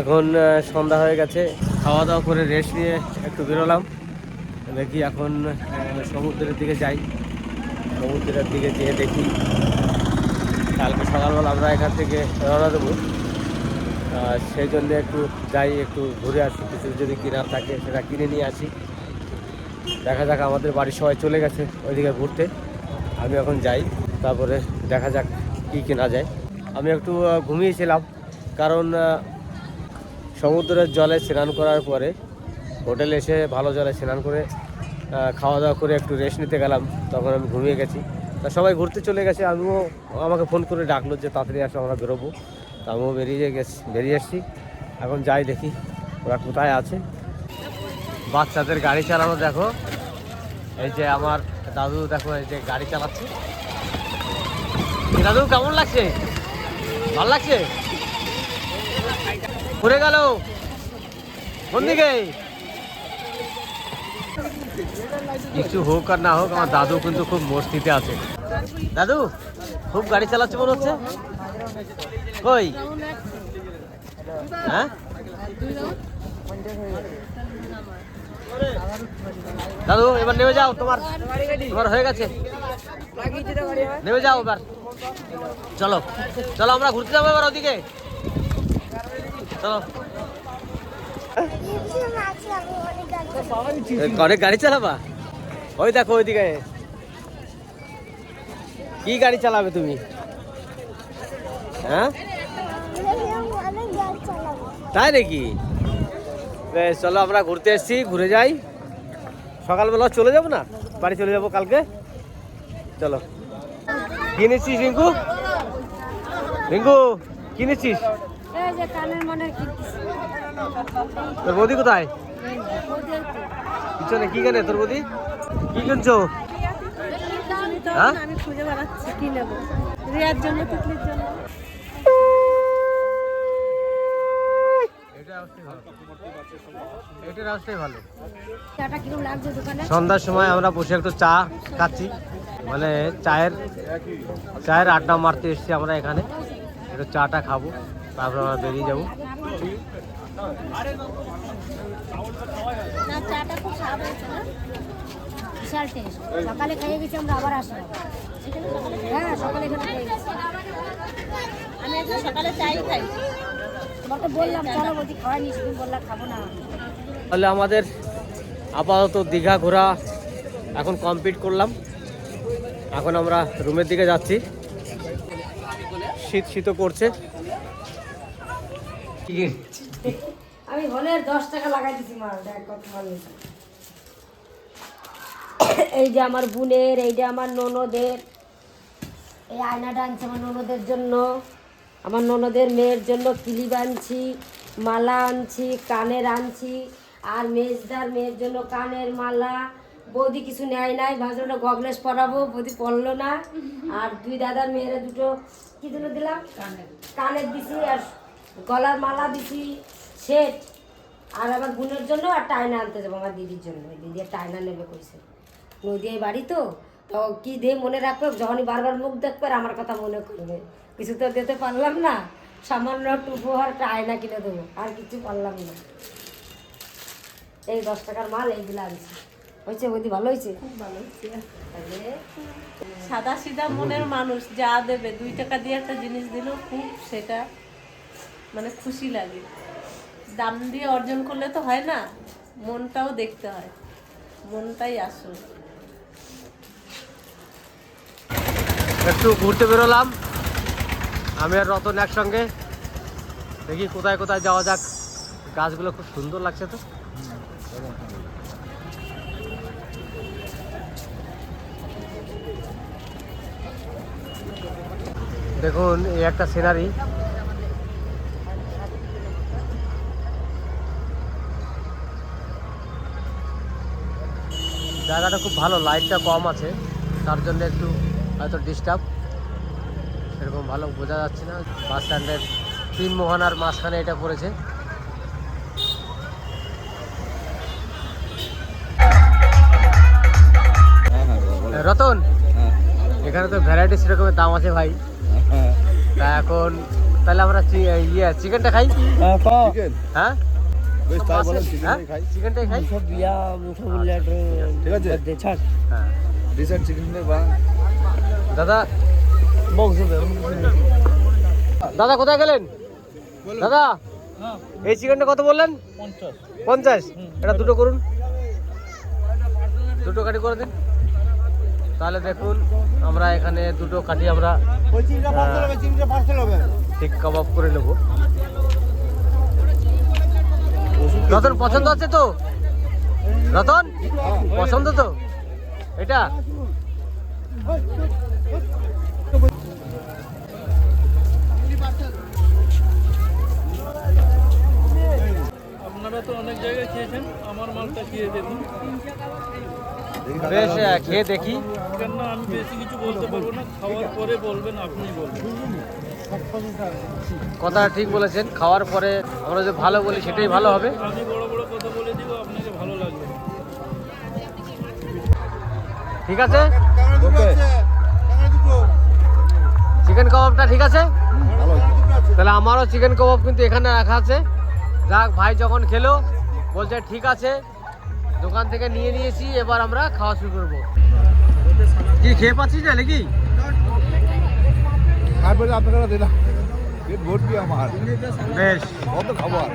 এখন সন্ধ্যা হয়ে গেছে। খাওয়া দাওয়া করে রেস্ট নিয়ে একটু বেরোলাম। দেখি এখন সমুদ্রের দিকে যাই। সমুদ্রের দিকে যেয়ে দেখি। কালকে সকালবেলা আমরা এখান থেকে রওনা দেবো। সেই জন্য একটু যাই, একটু ঘুরে আসি। কিছু যদি কেনার থাকে, সেটা কিনে নিয়ে আসি। দেখা যাক, আমাদের বাড়ির সবাই চলে গেছে ওইদিকে ঘুরতে। আমি এখন যাই, তারপরে দেখা যাক কী কেনা যায়। আমি একটু ঘুমিয়েছিলাম। কারণ সমুদ্রের জলে স্নান করার পরে হোটেলে এসে ভালো জলে স্নান করে খাওয়া দাওয়া করে একটু রেস্ট নিতে গেলাম। তখন আমি ঘুমিয়ে গেছি। তা সবাই ঘুরতে চলে গেছে। আমিও, আমাকে ফোন করে ডাকলো যে, তাড়াতাড়ি আসো, আমরা বেরোবো। তা আমিও বেরিয়ে গেছি, বেরিয়ে এসেছি। এখন যাই দেখি, ওরা কোথায় আছে। বাচ্চাদের গাড়ি চালানো দেখো। এই যে আমার দাদু, দেখো, এই যে গাড়ি চালাচ্ছে। দাদু, কেমন লাগছে? ভালো লাগছে? ঘুরে গেল। কোন দিকে? কিছু হোক আর না হোক, আমার দাদু কিন্তু খুব মস্তিতে আছে। দাদু, খুব গাড়ি চালাচ্ছে মনে হচ্ছে? কই? হ্যাঁ? দাদু, এবার নেমে যাও, তোমার তোমার হয়ে গেছে। নেমে যাও এবার। চলো চলো, আমরা ঘুরতে যাব এবার ওদিকে। চলো। গাড়ি চালাবা? ওই দেখো ওইদিকে। কি গাড়ি চালাবে তুমি? হ্যাঁ? তাই নাকি? চলো আমরা ঘুরতে এসেছি, ঘুরে যাই। সকালবেলা চলে যাব না? বাড়ি চলে যাব কালকে? চলো। কিনেছিস রিঙ্কু? রিঙ্কু কিনেছিস এই যে কানের মানে কিনতেছি। তোর বৌদি কোথায়। পিছনে কি কেনে তোর বৌদি? কি কিনছো? হ্যাঁ? আমি খুঁজে বেড়াচ্ছি কি নেব রিয়ার জন্য জন্য দোকানে? সন্ধ্যার সময় আমরা বসে একটু চা খাচ্ছি। মানে চায়ের চায়ের আড্ডা মারতে এসছি আমরা এখানে। একটু চাটা খাব। তারপর আমরা বেরিয়ে যাব। না চাটা খুব স্বাদ হয়েছে না? বিশাল টেস্ট সকালে খেয়ে গেছি আমরা আবার আসলাম। হ্যাঁ সকালে এখানে খেয়ে গেছি। আমি আজকে সকালে চাই খাই। তোমাকে বললাম চলো বলছি খাওয়াই নিস তুমি বললাম খাব না। তাহলে আমাদের আপাতত দীঘা ঘোরা এখন কমপ্লিট করলাম। এখন আমরা রুমের দিকে যাচ্ছি। শীত শীত করছে আমি হলের দশ টাকা লাগাই দিছি মাল দেখ কত ভালো এই যে আমার বোনের এই যে আমার ননদের এই আয়নাটা আনছে আমার ননদের জন্য। আমার ননদের মেয়ের জন্য ক্লিপ আনছি মালা আনছি কানের আনছি আর মেজদার মেয়ের জন্য কানের মালা। বৌদি কিছু নেয় নাই ওটা গগলেস পরাবো বৌদি পরলো না। আর দুই দাদার মেয়েরা দুটো কি জন্য দিলাম? কানের দিছি আর গলার মালা দিছি সেট আর আমার বোনের জন্য আর টাইনা আনতে যাব আমার দিদির জন্য। দিদি আর টাইনা নেবে কইছে। নদী বাড়ি তো তো কি দিয়ে মনে রাখবে যখনই বারবার মুখ দেখবে আমার কথা মনে করবে। কিছু তো দিতে পারলাম না সামান্য একটু উপহার একটা আয়না কিনে দেবো আর কিছু পারলাম না। এই দশ টাকার মাল এইগুলো আনছি। হয়েছে বৌদি ভালো হয়েছে? খুব ভালো হয়েছে। সাদা সিধা মনের মানুষ যা দেবে দুই টাকা দিয়ে একটা জিনিস দিল খুব সেটা। মানে খুশি লাগে। দাম দিয়ে অর্জন করলে তো হয় না, মনটাও দেখতে হয়, মনটাই আসল। একটু ঘুরতে বেরোলাম। আমি আর রতন একসঙ্গে। দেখি কোথায় কোথায় যাওয়া যাক। গাছগুলো খুব সুন্দর লাগছে তো। দেখুন, এই একটা সিনারি জায়গাটা খুব ভালো লাইটটা কম আছে। তার জন্য একটু হয়তো ডিস্টার্ব সেরকম ভালো বোঝা যাচ্ছে না। বাস স্ট্যান্ডের তিন মোহনার মাঝখানে এটা পড়েছে। রতন এখানে তো ভ্যারাইটি সেরকমের দাম আছে ভাই। তা এখন তাহলে আমরা চি- ইয়ে চিকেনটা খাই? চিকেন হ্যাঁ? বেশ তাই বলেন হ্যাঁ চিকেনটাই খাই। চিকেনটাই খাই? বিয়া মুঠো বুলেট ঠিক আছে। ছাড়। হ্যাঁ। রিসেন্ট চিকেনটাই বা দাদা দাদা কোথায় গেলেন? দাদা এই চিকেনটা কত বললেন? পঞ্চাশ। এটা দুটো করুন। দুটো কাটি করে দিন। তাহলে দেখুন আমরা এখানে দুটো কাটি আমরা ঠিক কাবাব করে নেব। রতন পছন্দ আছে তো? রতন পছন্দ তো? এটা? আপনারা তো অনেক জায়গায় খেয়েছেন আমার মালটা খেয়ে দেখুন। বেশ খেয়ে দেখি। কেননা আমি বেশি কিছু বলতে পারব না খাওয়ার পরে বলবেন আপনি বলবেন। কথা ঠিক বলেছেন খাওয়ার পরে আমরা যে ভালো বলি সেটাই ভালো হবে। আমি বড় বড় কথা বলে দিব আপনাকে ভালো লাগবে। ঠিক আছে? চিকেন কাবাবটা ঠিক আছে? তাহলে আমারও চিকেন কাবাব কিন্তু এখানে রাখা আছে। যাক ভাই যখন খেলো বলছে ঠিক আছে দোকান থেকে নিয়ে নিয়েছি এবার আমরা খাওয়া শুরু করব। কি খেয়ে পাচ্ছিস না নাকি? তারপরে আপনারা দিলাম। পেট ভর্তি আমার। বেশ। কত খাবার?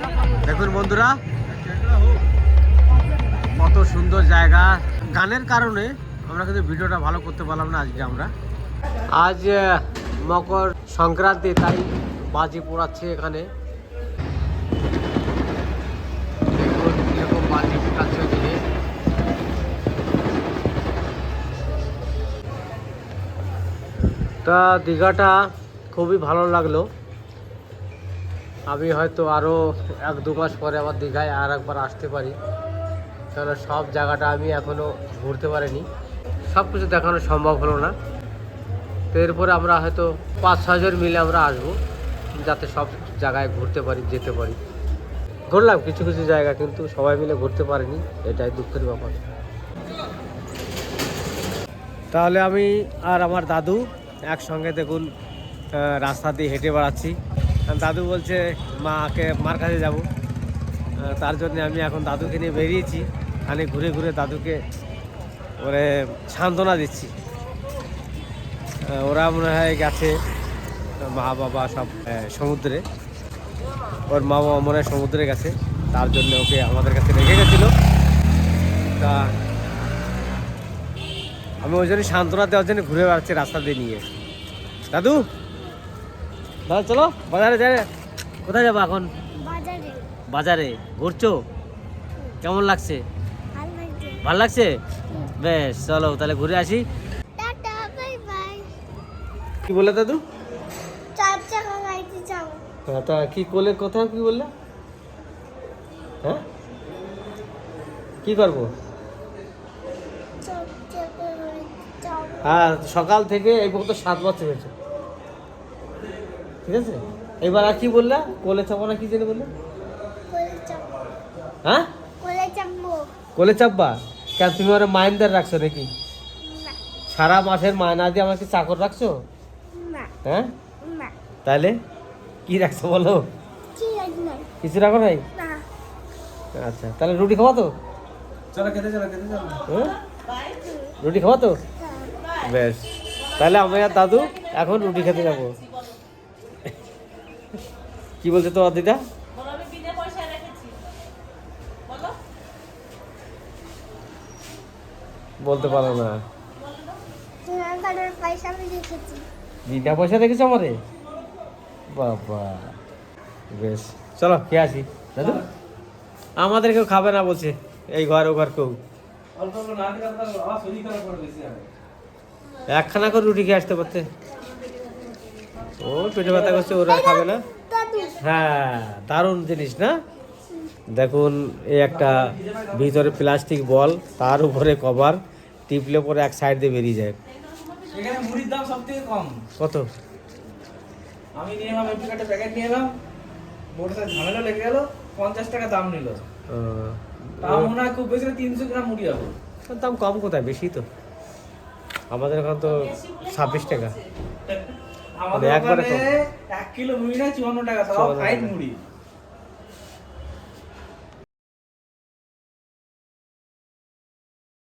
দেখুন বন্ধুরা কত সুন্দর জায়গা। গানের কারণে আমরা কিন্তু ভিডিওটা ভালো করতে পারলাম না আজকে আমরা। আজ মকর সংক্রান্তি তাই বাজি পোড়াচ্ছে এখানে। দেখুন কীরকম বাজি পোড়াচ্ছে ওদিকে তা দীঘাটা খুবই ভালো লাগল। আমি হয়তো আরও এক দু মাস পরে আবার দীঘায় আর একবার আসতে পারি। কারণ সব জায়গাটা আমি এখনও ঘুরতে পারিনি। সব কিছু দেখানো সম্ভব হলো না। তো এরপরে আমরা হয়তো পাঁচ ছজন মিলে আমরা আসব, যাতে সব জায়গায় ঘুরতে পারি, যেতে পারি। ঘুরলাম কিছু কিছু জায়গা, কিন্তু সবাই মিলে ঘুরতে পারিনি। এটাই দুঃখের ব্যাপার। তাহলে আমি আর আমার দাদু একসঙ্গে দেখুন রাস্তা দিয়ে হেঁটে বেড়াচ্ছি। দাদু বলছে, মাকে, মার কাছে যাব। তার জন্য আমি এখন দাদুকে নিয়ে বেরিয়েছি। খানিক ঘুরে ঘুরে দাদুকে ওরে সান্ত্বনা দিচ্ছি। ওরা মনে হয় গেছে মা বাবা সব সমুদ্রে। ওর মা বাবা মনে হয় সমুদ্রে গেছে। তার জন্য ওকে আমাদের কাছে রেখে গেছিল। তা আমি ওই জন্য সান্ত্বনা দেওয়ার জন্য ঘুরে বেড়াচ্ছি রাস্তা দিয়ে নিয়ে। দাদু? দাদা চলো। বাজারে যাই। কোথায় যাব এখন? বাজারে। বাজারে। ঘুরছো? কেমন লাগছে? ভালো লাগছে। বেশ চলো তাহলে ঘুরে আসি। কি বললে দাদু? যাব তা কি করলে কোথাও কি বললে? হ্যাঁ? কি করব? যাব হ্যাঁ সকাল থেকে এই পর্যন্ত সাত বছর হয়েছে। ঠিক আছে? এবার আর কি বললা? কোলে চাপো না কি জানি বললে? হ্যাঁ? কোলে চাপবো। চাপবা? কেন তুমি ওরা মাইন্দার রাখছো নাকি? সারা মাসের মায়না দিয়ে আমাকে চাকর রাখছো? হ্যাঁ? তাহলে কি রাখছো বলো? কিছু রাখো নাই আচ্ছা তাহলে রুটি খাওয়া তো? হ্যাঁ? রুটি খাওয়া তো? বেশ। তাহলে আমি আর দাদু এখন রুটি খেতে যাব। কি বলছে তো দিদা? বলতে পারো না। বিনা পয়সা রেখেছো আমারে? বাবা বেশ। চলো খেয়ে আসি। দাদু আমাদের কেউ খাবে না বলছে এই ঘর ও ঘর কেউ। একখানা করে রুটি খেয়ে আসতে পারতে। ও পেটে ব্যথা করছে ওরা খাবে না। হ্যাঁ দারুণ জিনিস না? দেখুন এই একটা ভিতরে প্লাস্টিক বল তার উপরে কভার টিপলে পরে এক সাইড দিয়ে বেরিয়ে যায়। এখানে মুড়ির দাম সব থেকে কম। কত? আমি নিয়ে এলাম কার্ডের প্যাকেট নিয়ে এলাম ঝামেলা লেগে গেল পঞ্চাশ টাকা দাম নিল। তাও মনে হয় খুব বেশি তিনশো গ্রাম মুড়ি হবে। দাম কম কোথায়? বেশি তো। আমাদের এখন তো ছাব্বিশ টাকা। আমাদের একবারে ওখানে এক কিলো মুড়ি না চুয়ান্ন টাকা সব 54 ফাইন মুড়ি।